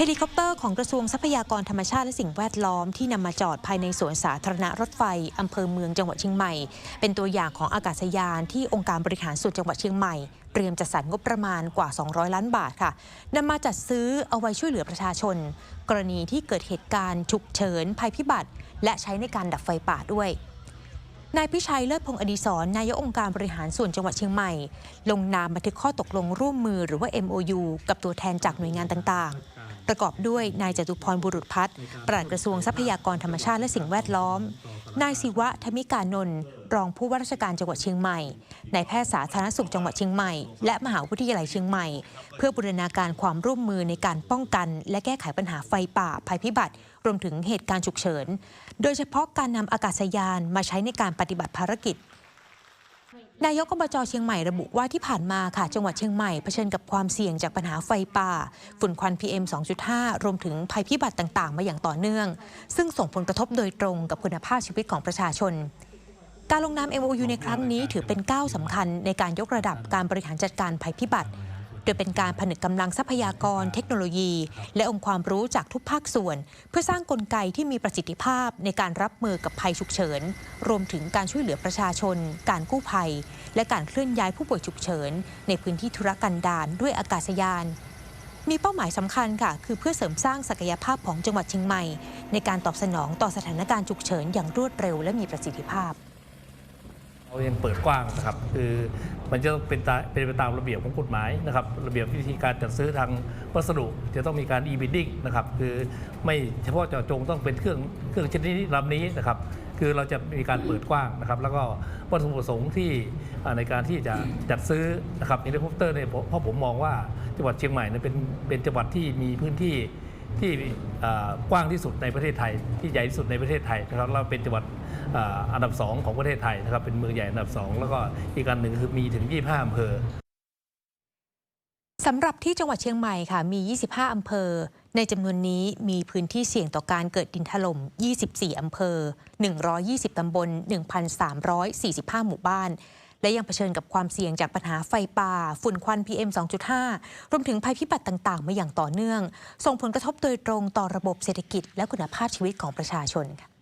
เฮลิคอปเตอร์ของกระทรวงทรัพยากรธรรมชาติและสิ่งแวดล้อมที่นำมาจอดภายในสวนสาธารณะรถไฟอำเภอเมืองจังหวัดเชียงใหม่ เป็นตัวอย่างของอากาศยานที่องค์การบริหารส่วนจังหวัดเชียงใหม่ เตรียมจัดสรรงบประมาณกว่า 200 ล้านบาทค่ะนำมาจัดซื้อเอาไว้ช่วยเหลือประชาชน กรณีที่เกิดเหตุการณ์ฉุกเฉินภัยพิบัติ และใช้ในการดับไฟป่าด้วยนายพิชัยเลิศพงศ์อดีศรนายกองค์การบริหารส่วนจังหวัดเชียงใหม่ ลงนามบันทึกข้อตกลงร่วมมือหรือว่า MOU กับตัวแทนจากหน่วยงานต่างๆ ประกอบด้วยนายจตุพรบุรุษพัฒน์ปลัดกระทรวงทรัพยากรธรรมชาติและสิ่งแวดล้อม นายศิวะธมิกานนท์รองผู้ว่าราชการจังหวัดเชียงใหม่ นายแพทย์สาธารณสุขจังหวัดเชียงใหม่ และมหาวิทยาลัยเชียงใหม่ เพื่อบูรณาการความร่วมมือในการป้องกัน และแก้ไขปัญหาไฟป่า ภัยพิบัติ รวมถึงเหตุการณ์ฉุกเฉิน โดยเฉพาะการนำอากาศยานมาใช้ในการปฏิบัติภารกิจ นายกอบจเชียงใหม่ระบุว่าที่ผ่านมาค่ะ จังหวัดเชียงใหม่เผชิญกับความเสี่ยงจากปัญหาไฟป่า ฝุ่นควัน PM 2.5 รวมถึงภัยพิบัติต่างๆ มาอย่างต่อเนื่อง ซึ่งส่งผลกระทบโดยตรงกับคุณภาพชีวิตของประชาชน การลงนาม MOU ในครั้งนี้ถือเป็นก้าวสำคัญในการยกระดับการบริหารจัดการภัยพิบัติ ดยเป็นการผนึกกำลังทรัพยากร เทคโนโลยี และองค์ความรู้จากทุกภาคส่วน เพื่อสร้างกลไกที่มีประสิทธิภาพในการรับมือกับภัยฉุกเฉิน รวมถึงการช่วยเหลือประชาชน การกู้ภัย และการเคลื่อนย้ายผู้ป่วยฉุกเฉิน ในพื้นที่ธุรกันดารด้วยอากาศยาน มีเป้าหมายสำคัญค่ะ คือเพื่อเสริมสร้างศักยภาพของจังหวัดเชียงใหม่ ในการตอบสนองต่อสถานการณ์ฉุกเฉินอย่างรวดเร็วและมีประสิทธิภาพ เรายังเปิดกว้างนะครับคือมันจะต้องเป็นตาเป็นไปตามระเบียบของกฎหมายนะครับระเบียบวิธีการจัดซื้อทางวัสดุจะต้องมีการ e-bidding นะครับคือไม่เฉพาะเจาะจงต้องเป็นเครื่องเครื่องชนิดนี้ลำนี้นะครับคือเราจะมีการเปิดกว้างนะครับ แล้วก็วัตถุประสงค์ที่ในการที่จะจัดซื้อนะครับเฮลิคอปเตอร์เนี่ยเพราะผมมองว่าจังหวัดเชียงใหม่เนี่ยเป็นเป็นจังหวัดที่มีพื้นที่ ที่กว้างที่สุดในประเทศไทย ที่ใหญ่ที่สุดในประเทศไทยนะครับเราเป็นจังหวัดอันดับ 2 ของประเทศไทยนะครับเป็นเมืองใหญ่อันดับ 2 แล้วก็อีกอันหนึ่งคือมีถึง 25อำเภอสำหรับที่จังหวัดเชียงใหม่ค่ะมี 25 อำเภอ ในจำนวนนี้มีพื้นที่เสี่ยงต่อการเกิดดินถล่ม 24 อำเภอ 120 ตำบล 1,345 หมู่บ้าน และยังเผชิญกับความเสี่ยงจากปัญหาไฟป่า ฝุ่นควัน PM 2.5 รวมถึงภัยพิบัติต่างๆ มาอย่างต่อเนื่อง ส่งผลกระทบโดยตรงต่อระบบเศรษฐกิจ และคุณภาพชีวิตของประชาชนค่ะ